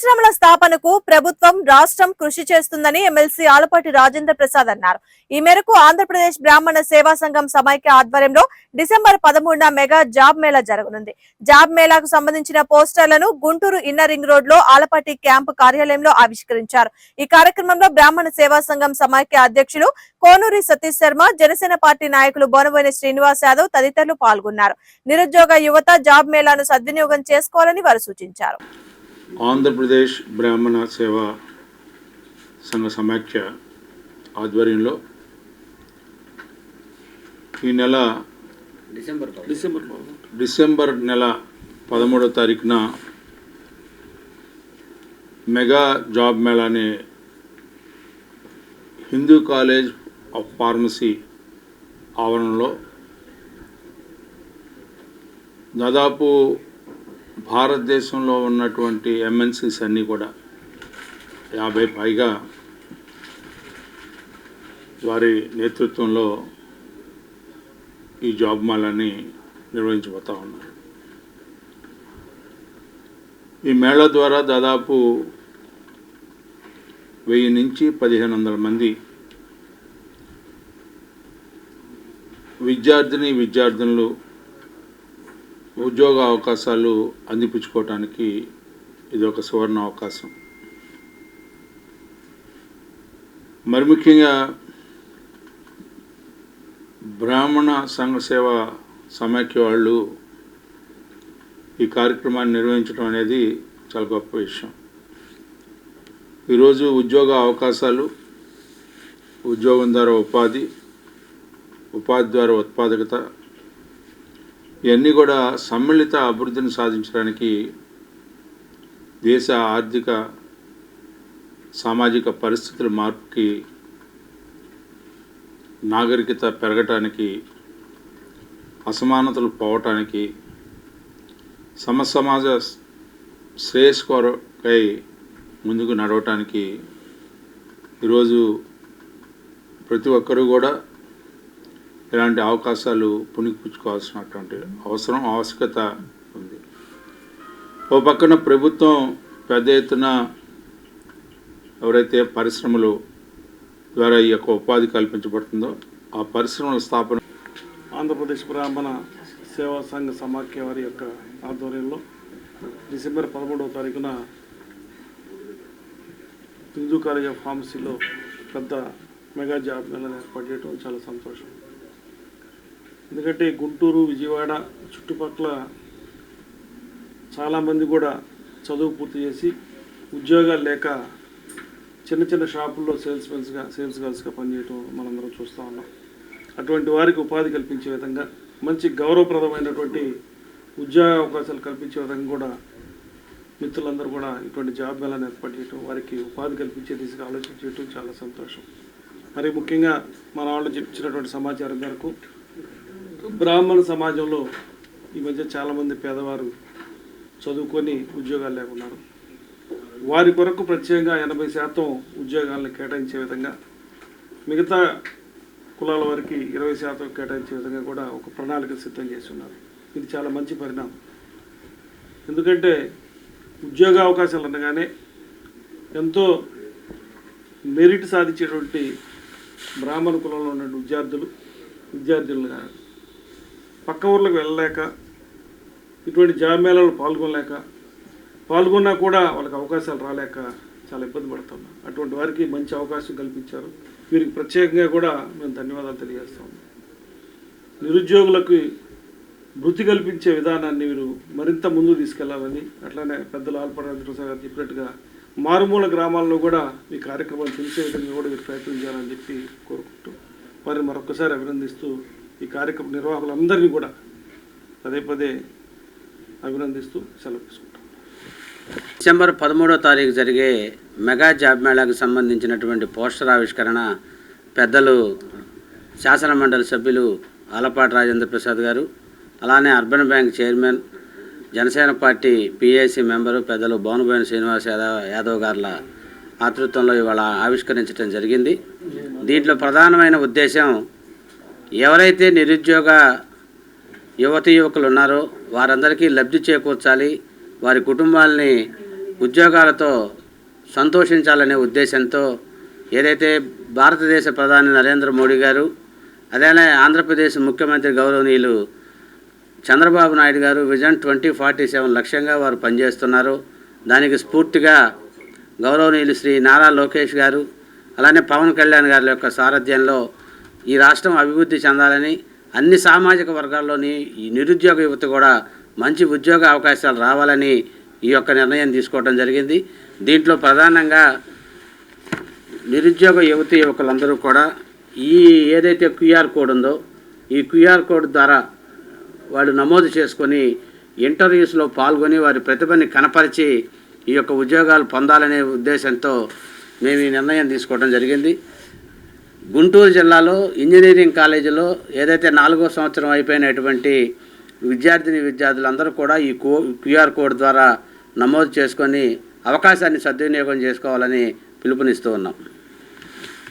పరిశ్రమల స్థాపనకు ప్రభుత్వం రాష్ట్రం కృషి చేస్తుందని ఎమ్మెల్సీ ఆలపాటి రాజేంద్ర ప్రసాద్ అన్నారు. ఈ మేరకు ఆంధ్రప్రదేశ్ బ్రాహ్మణ సేవా సంఘం సమైక్య ఆధ్వర్యంలో డిసెంబర్ పదమూడున మెగా జాబ్ మేళా జరగనుంది. జాబ్ మేళాకు సంబంధించిన పోస్టర్లను గుంటూరు ఇన్నర్ రింగ్ రోడ్లో ఆలపాటి క్యాంపు కార్యాలయంలో ఆవిష్కరించారు. ఈ కార్యక్రమంలో బ్రాహ్మణ సేవా సంఘం సమైక్య అధ్యక్షులు కోనూరి సతీష్ శర్మ జనసేన పార్టీ నాయకులు బోనబోయిన శ్రీనివాస్ యాదవ్ తదితరులు పాల్గొన్నారు. నిరుద్యోగ యువత జాబ్ మేళాను సద్వినియోగం చేసుకోవాలని వారు సూచించారు. ఆంధ్రప్రదేశ్ బ్రాహ్మణ సేవా సంఘ సమాఖ్య ఆధ్వర్యంలో ఈ నెల డిసెంబర్ డిసెంబర్ డిసెంబర్ నెల పదమూడవ తారీఖున మెగా జాబ్ మేళాని హిందూ కాలేజ్ ఆఫ్ ఫార్మసీ ఆవరణలో దాదాపు భారతదేశంలో ఉన్నటువంటి ఎంఎన్సీస్ అన్నీ కూడా యాభై పైగా వారి నేతృత్వంలో ఈ జాబ్ మాలని నిర్వహించబోతా ఉన్నారు. ఈ మేళా ద్వారా దాదాపు వెయ్యి నుంచి పదిహేను వందల మంది విద్యార్థిని విద్యార్థినులు ఉద్యోగ అవకాశాలు అందిపుచ్చుకోవటానికి ఇది ఒక సువర్ణ అవకాశం. మరి ముఖ్యంగా బ్రాహ్మణ సంఘ సేవ సమాఖ్య వాళ్ళు ఈ కార్యక్రమాన్ని నిర్వహించడం అనేది చాలా గొప్ప విషయం. ఈరోజు ఉద్యోగ అవకాశాలు ఉద్యోగం ద్వారా ఉపాధి ఉపాధి ద్వారా ఉత్పాదకత ఇవన్నీ కూడా సమ్మిళిత అభివృద్ధిని సాధించడానికి దేశ ఆర్థిక సామాజిక పరిస్థితుల మార్పుకి నాగరికత పెరగటానికి అసమానతలు పోవటానికి సమ సమాజ శ్రేయస్ కొరకై ముందుకు నడవటానికి ఈరోజు ప్రతి ఒక్కరూ కూడా ఇలాంటి అవకాశాలు పుణికిపుచ్చుకోవాల్సినటువంటి అవసరం ఆవశ్యకత ఉంది. ఓ పక్కన ప్రభుత్వం పెద్ద ఎత్తున ఎవరైతే పరిశ్రమలు ద్వారా ఈ యొక్క ఉపాధి కల్పించబడుతుందో ఆ పరిశ్రమల స్థాపన ఆంధ్రప్రదేశ్ బ్రాహ్మణ సేవా సంఘ సమాఖ్య వారి యొక్క ఆధ్వర్యంలో డిసెంబర్ పదమూడవ తారీఖున హిందూ కాలేజ్ ఆఫ్ ఫార్మసీలో పెద్ద మెగా జాబ్ మేళను ఏర్పాటు చేయడం చాలా సంతోషం. ఎందుకంటే గుంటూరు విజయవాడ చుట్టుపక్కల చాలామంది కూడా చదువు పూర్తి చేసి ఉద్యోగాలు లేక చిన్న చిన్న షాపుల్లో సేల్స్ మెన్స్గా సేల్స్ గర్ల్స్గా పనిచేయటం మనందరం చూస్తూ ఉన్నాం. అటువంటి వారికి ఉపాధి కల్పించే విధంగా మంచి గౌరవప్రదమైనటువంటి ఉద్యోగ అవకాశాలు కల్పించే విధంగా కూడా మిత్రులందరూ కూడా ఇటువంటి జాబ్ మేళాన్ని ఏర్పాటు చేయటం వారికి ఉపాధి కల్పించే దిశగా ఆలోచన చేయటం చాలా సంతోషం. మరి ముఖ్యంగా మన వాళ్ళు చెప్పినటువంటి సమాచారం మేరకు బ్రాహ్మణ సమాజంలో ఈ మధ్య చాలామంది పేదవారు చదువుకొని ఉద్యోగాలు లేకున్నారు. వారి కొరకు ప్రత్యేకంగా ఎనభై శాతం ఉద్యోగాలను కేటాయించే విధంగా మిగతా కులాల వారికి ఇరవై శాతం కేటాయించే విధంగా కూడా ఒక ప్రణాళిక సిద్ధం చేసి ఉన్నారు ఇది చాలా మంచి పరిణామం. ఎందుకంటే ఉద్యోగ అవకాశాలు అనగానే ఎంతో మెరిట్ సాధించేటువంటి బ్రాహ్మణ కులంలో ఉన్న విద్యార్థులు విద్యార్థులు కానీ పక్క ఊర్లకు వెళ్ళలేక ఇటువంటి జాబ్ పాల్గొనలేక పాల్గొన్నా కూడా వాళ్ళకి అవకాశాలు రాలేక చాలా ఇబ్బంది పడుతున్నాం. అటువంటి వారికి మంచి అవకాశం కల్పించారు. వీరికి ప్రత్యేకంగా కూడా మేము ధన్యవాదాలు తెలియజేస్తాం నిరుద్యోగులకు వృత్తి కల్పించే విధానాన్ని మీరు మరింత ముందు తీసుకెళ్ళాలని అట్లానే పెద్దలు ఆల్పడారు గారు చెప్పినట్టుగా మారుమూల గ్రామాల్లో కూడా మీ కార్యక్రమాలు తెలిసే విధంగా కూడా మీరు ప్రయత్నం చేయాలని చెప్పి కోరుకుంటూ వారిని మరొకసారి అభినందిస్తూ ఈ కార్యక్రమ నిర్వాహకులందరినీ కూడా పదే పదే అభినందిస్తూ సెలవు తీసుకుంటాం. డిసెంబర్ పదమూడో తారీఖు జరిగే మెగా జాబ్ మేళాకు సంబంధించినటువంటి పోస్టర్ ఆవిష్కరణ పెద్దలు శాసన మండలి సభ్యులు ఆలపాటి రాజేంద్ర ప్రసాద్ గారు అలానే urban bank chairman Janasena party PIC member పెద్దలు భవనబోయిన శ్రీనివాస్ యాదవ్ యాదవ్ గారుల ఆతృత్వంలో ఇవాళ ఆవిష్కరించడం జరిగింది. దీంట్లో ప్రధానమైన ఉద్దేశం ఎవరైతే నిరుద్యోగ యువతి యువకులు ఉన్నారో వారందరికీ లబ్ధి చేకూర్చాలి వారి కుటుంబాలని ఉద్యోగాలతో సంతోషించాలనే ఉద్దేశంతో ఏదైతే భారతదేశ ప్రధాని నరేంద్ర మోడీ గారు అదేనే ఆంధ్రప్రదేశ్ ముఖ్యమంత్రి గౌరవనీయులు చంద్రబాబు నాయుడు గారు విజన్ ట్వంటీ ఫార్టీ సెవెన్ లక్ష్యంగా వారు పనిచేస్తున్నారు. దానికి స్ఫూర్తిగా గౌరవనీయులు శ్రీ నారా లోకేష్ గారు అలానే పవన్ కళ్యాణ్ గారి యొక్క సారథ్యంలో ఈ రాష్ట్రం అభివృద్ధి చెందాలని అన్ని సామాజిక వర్గాల్లోని ఈ నిరుద్యోగ యువత కూడా మంచి ఉద్యోగ అవకాశాలు రావాలని ఈ యొక్క నిర్ణయం తీసుకోవడం జరిగింది. దీంట్లో ప్రధానంగా నిరుద్యోగ యువతి యువకులందరూ కూడా ఈ ఏదైతే క్యూఆర్ కోడ్ ఉందో ఈ క్యూఆర్ కోడ్ ద్వారా వాళ్ళు నమోదు చేసుకొని ఇంటర్వ్యూస్లో పాల్గొని వారి ప్రతిభని కనపరిచి ఈ యొక్క ఉద్యోగాలు పొందాలనే ఉద్దేశంతో మేము ఈ నిర్ణయం తీసుకోవడం జరిగింది. గుంటూరు జిల్లాలో ఇంజనీరింగ్ కాలేజీలో ఏదైతే నాలుగో సంవత్సరం అయిపోయినటువంటి విద్యార్థిని విద్యార్థులందరూ కూడా ఈ కో క్యూఆర్ కోడ్ ద్వారా నమోదు చేసుకొని అవకాశాన్ని సద్వినియోగం చేసుకోవాలని పిలుపునిస్తూ ఉన్నాం.